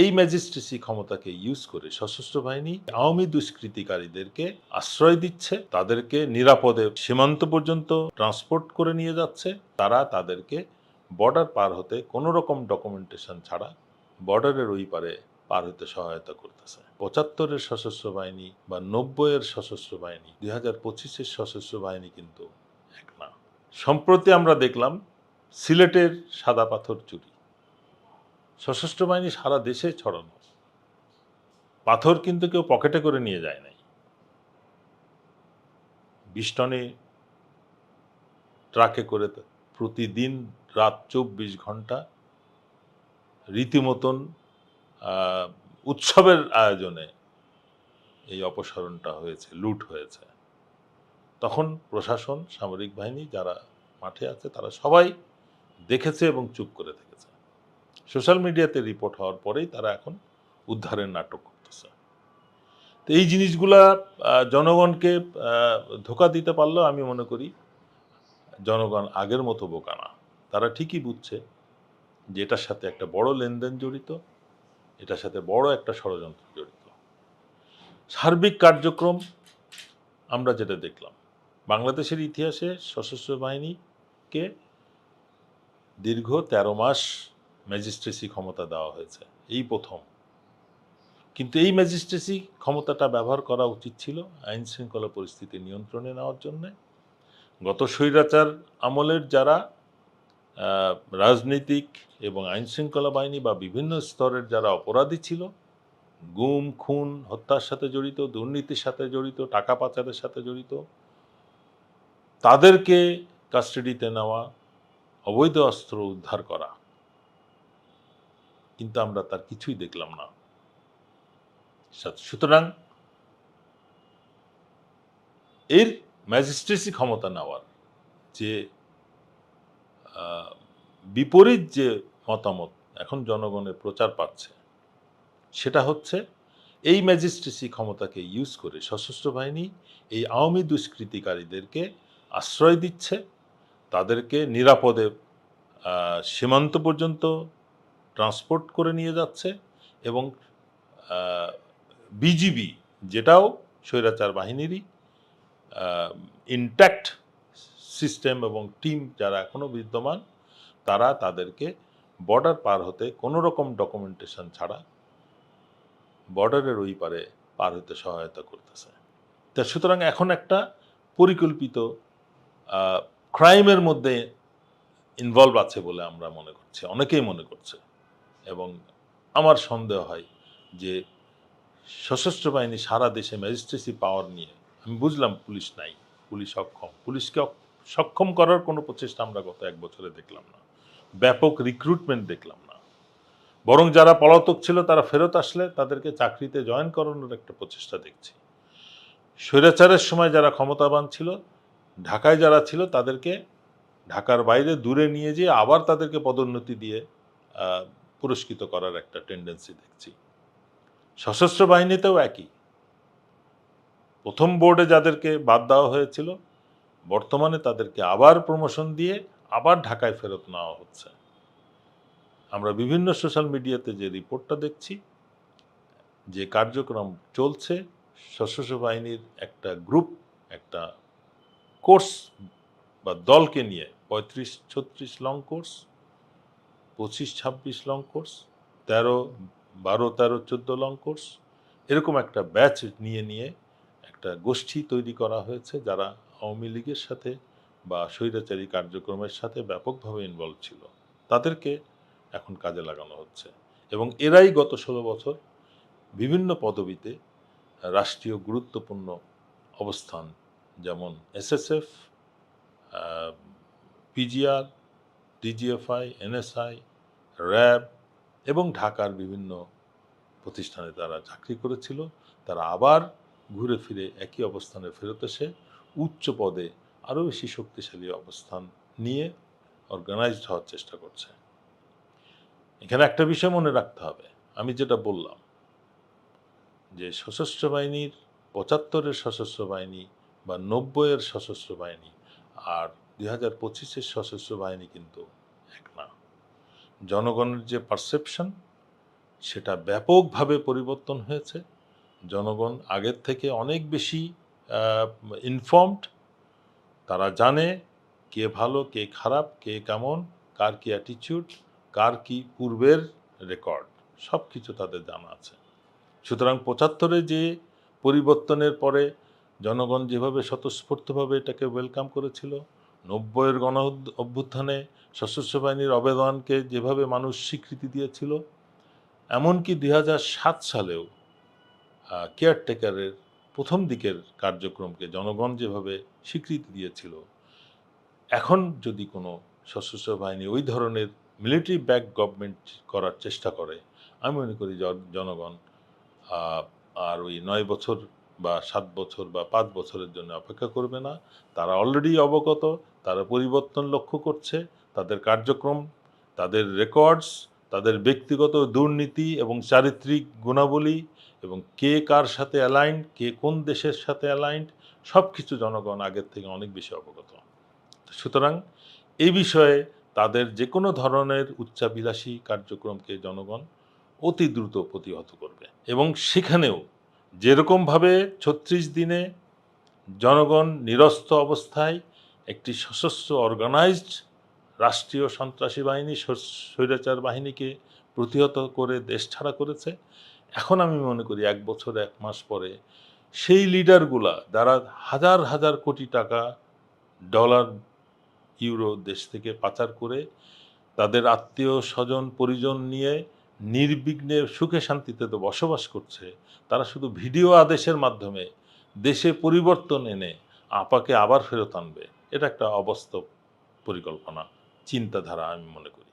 এই ম্যাজিস্ট্রেসি ক্ষমতাকে ইউজ করে সশস্ত্র বাহিনী আওয়ামী দুষ্কৃতিকারীদেরকে আশ্রয় দিচ্ছে, তাদেরকে নিরাপদে সীমান্ত পর্যন্ত ট্রান্সপোর্ট করে নিয়ে যাচ্ছে, তারা তাদেরকে বর্ডার পার হতে কোনো রকম ডকুমেন্টেশন ছাড়া বর্ডারের ওই পারে পার হতে সহায়তা করতেছে। পঁচাত্তরের সশস্ত্র বাহিনী বা নব্বইয়ের সশস্ত্র বাহিনী, দুই হাজার পঁচিশের সশস্ত্র বাহিনী কিন্তু এক না। সম্প্রতি আমরা দেখলাম সিলেটের সাদা পাথর চুরি। সশস্ত্র বাহিনী সারা দেশে ছড়ানো। পাথর কিন্তু কেউ পকেটে করে নিয়ে যায় নাই। বিশ টনে ট্রাকে করে প্রতিদিন রাত চব্বিশ ঘণ্টা রীতিমতন উৎসবের আয়োজনে এই অপসারণটা হয়েছে, লুট হয়েছে। তখন প্রশাসন, সামরিক বাহিনী যারা মাঠে আছে তারা সবাই দেখেছে এবং চুপ করে থেকেছে। সোশ্যাল মিডিয়াতে রিপোর্ট হওয়ার পরেই তারা এখন উদ্ধারের নাটক করতেছে। তো এই জিনিসগুলা জনগণকে ধোকা দিতে পারলেও আমি মনে করি জনগণ আগের মতো বোকা না। তারা ঠিকই বুঝছে যে এটার সাথে একটা বড় লেনদেন জড়িত, এটার সাথে বড় একটা ষড়যন্ত্র জড়িত। সার্বিক কার্যক্রম আমরা যেটা দেখলাম, বাংলাদেশের ইতিহাসে সশস্ত্র বাহিনীকে দীর্ঘ ১৩ মাস ম্যাজিস্ট্রেসি ক্ষমতা দেওয়া হয়েছে। এই প্রথম। কিন্তু এই ম্যাজিস্ট্রেসি ক্ষমতাটা ব্যবহার করা উচিত ছিল আইন শৃঙ্খলা পরিস্থিতি নিয়ন্ত্রণে নেওয়ার জন্যে। গত স্বৈরাচার আমলের যারা রাজনৈতিক এবং আইন শৃঙ্খলা বাহিনী বা বিভিন্ন স্তরের যারা অপরাধী ছিল, গুম, খুন, হত্যার সাথে জড়িত, দুর্নীতির সাথে জড়িত, টাকা পাচারের সাথে জড়িত, তাদেরকে কাস্টাডিতে নেওয়া, অবৈধ অস্ত্র উদ্ধার করা কিন্তু আমরা তার কিছুই দেখলাম না। সুতরাং এর ম্যাজিস্ট্রেসি ক্ষমতা নেওয়ার যে বিপরীত যে মতামত এখন জনগণের প্রচার পাচ্ছে, সেটা হচ্ছে এই ম্যাজিস্ট্রেসি ক্ষমতাকে ইউজ করে সশস্ত্র বাহিনী এই আওয়ামী দুষ্কৃতিকারীদেরকে আশ্রয় দিচ্ছে, তাদেরকে নিরাপদে সীমান্ত পর্যন্ত ট্রান্সপোর্ট করে নিয়ে যাচ্ছে এবং বিজিবি যেটাও স্বৈরাচার বাহিনীরই ইনট্যাক্ট সিস্টেম এবং টিম যারা এখনও বিদ্যমান, তারা তাদেরকে বর্ডার পার হতে কোনো রকম ডকুমেন্টেশন ছাড়া বর্ডারের ওই পারে পার হতে সহায়তা করতেছে। তা সুতরাং এখন একটা পরিকল্পিত ক্রাইমের মধ্যে ইনভলভ আছে বলে আমরা মনে করছি, অনেকেই মনে করছে। এবং আমার সন্দেহ হয় যে সশস্ত্র বাহিনী সারা দেশে ম্যাজিস্ট্রেসি পাওয়ার নিয়ে, আমি বুঝলাম পুলিশ নাই, পুলিশ অক্ষম। পুলিশকে সক্ষম করার কোনো প্রচেষ্টা আমরা গত এক বছরে দেখলাম না। ব্যাপক রিক্রুটমেন্ট দেখলাম না। বরং যারা পলাতক ছিল তারা ফেরত আসলে তাদেরকে চাকরিতে জয়েন করানোর একটা প্রচেষ্টা দেখছি। স্বৈরাচারের সময় যারা ক্ষমতাবান ছিল, ঢাকায় যারা ছিল তাদেরকে ঢাকার বাইরে দূরে নিয়ে যেয়ে আবার তাদেরকে পদোন্নতি দিয়ে পুরস্কৃত করার একটা টেন্ডেন্সি দেখছি। সশস্ত্র বাহিনীতেও একই। প্রথম বোর্ডে যাদেরকে বাদ দেওয়া হয়েছিল, বর্তমানে তাদেরকে আবার প্রমোশন দিয়ে আবার ঢাকায় ফেরত নেওয়া হচ্ছে। আমরা বিভিন্ন সোশ্যাল মিডিয়াতে যে রিপোর্টটা দেখছি, যে কার্যক্রম চলছে, সশস্ত্র বাহিনীর একটা গ্রুপ একটা কোর্স বা দলকে নিয়ে, পঁয়ত্রিশ ছত্রিশ লং কোর্স পঁচিশ, ছাব্বিশ লং কোর্স তেরো, বারো, তেরো, চোদ্দ লং কোর্স এরকম একটা ব্যাচ নিয়ে নিয়ে একটা গোষ্ঠী তৈরি করা হয়েছে যারা আওয়ামী লীগের সাথে বা স্বৈরাচারী কার্যক্রমের সাথে ব্যাপকভাবে ইনভলভ ছিল। তাদেরকে এখন কাজে লাগানো হচ্ছে। এবং এরাই গত ষোলো বছর বিভিন্ন পদবিতে রাষ্ট্রীয় গুরুত্বপূর্ণ অবস্থান, যেমন SSF PGR DGFI NSI RAB এবং ঢাকার বিভিন্ন প্রতিষ্ঠানে তারা চাকরি করেছিল। তারা আবার ঘুরে ফিরে একই অবস্থানে ফেরত এসে উচ্চ পদে আরও বেশি শক্তিশালী অবস্থান নিয়ে অর্গানাইজড হওয়ার চেষ্টা করছে। এখানে একটা বিষয় মনে রাখতে হবে। আমি যেটা বললাম যে সশস্ত্র বাহিনীর পঁচাত্তরের সশস্ত্র বাহিনী বা নব্বইয়ের সশস্ত্র বাহিনী আর দুই হাজার পঁচিশের সশস্ত্র বাহিনী কিন্তু এক না। জনগণের যে পারসেপশন সেটা ব্যাপকভাবে পরিবর্তন হয়েছে। জনগণ আগের থেকে অনেক বেশি ইনফর্মড তারা জানে কে ভালো, কে খারাপ, কে কেমন, কার কি অ্যাটিচিউড কার কি পূর্বের রেকর্ড সব কিছু তাদের জানা আছে। সুতরাং পঁচাত্তরে যে পরিবর্তনের পরে জনগণ যেভাবে স্বতঃস্ফূর্তভাবে এটাকে ওয়েলকাম করেছিল নব্বইয়ের গণ অভ্যুত্থানে সশস্ত্র বাহিনীর অবদানকে যেভাবে মানুষ স্বীকৃতি দিয়েছিল, এমনকি দুই সাত সালেও কেয়ারটেকারের প্রথম দিকের কার্যক্রমকে জনগণ যেভাবে স্বীকৃতি দিয়েছিল, এখন যদি কোনো সশস্ত্র বাহিনী ওই ধরনের মিলিটারি ব্যাক গভর্নমেন্ট করার চেষ্টা করে, আমি মনে করি জন- জনগণ আর ওই নয় বছর বা সাত বছর বা পাঁচ বছরের জন্য অপেক্ষা করবে না। তারা অলরেডি অবগত, তারা পরিবর্তন লক্ষ্য করছে, তাদের কার্যক্রম, তাদের রেকর্ডস তাদের ব্যক্তিগত দুর্নীতি এবং চারিত্রিক গুণাবলী এবং কে কার সাথে অ্যালাইন্ড কে কোন দেশের সাথে অ্যালাইন্ড সব কিছু জনগণ আগের থেকে অনেক বেশি অবগত। সুতরাং এই বিষয়ে তাদের যে কোনো ধরনের উচ্চাবিলাসী কার্যক্রমকে জনগণ অতি দ্রুত প্রতিহত করবে এবং সেখানেও যেরকমভাবে ছত্রিশ দিনে জনগণ নিরস্ত অবস্থায় একটি সশস্ত্র অর্গানাইজড রাষ্ট্রীয় সন্ত্রাসী বাহিনী স্বৈরাচার বাহিনীকে প্রতিহত করে দেশ ছাড়া করেছে, এখন আমি মনে করি এক বছর, এক মাস পরে সেই লিডারগুলা যারা হাজার হাজার কোটি টাকা ডলার ইউরো দেশ থেকে পাচার করে তাদের আত্মীয় স্বজন, পরিজন নিয়ে নির্বিঘ্নে সুখে শান্তিতে তো বসবাস করছে, তারা শুধু ভিডিও আদেশের মাধ্যমে দেশে পরিবর্তন এনে আপাকে আবার ফেরত আনবে, এটা একটা অবাস্তব পরিকল্পনা, চিন্তাধারা আমি মনে করি।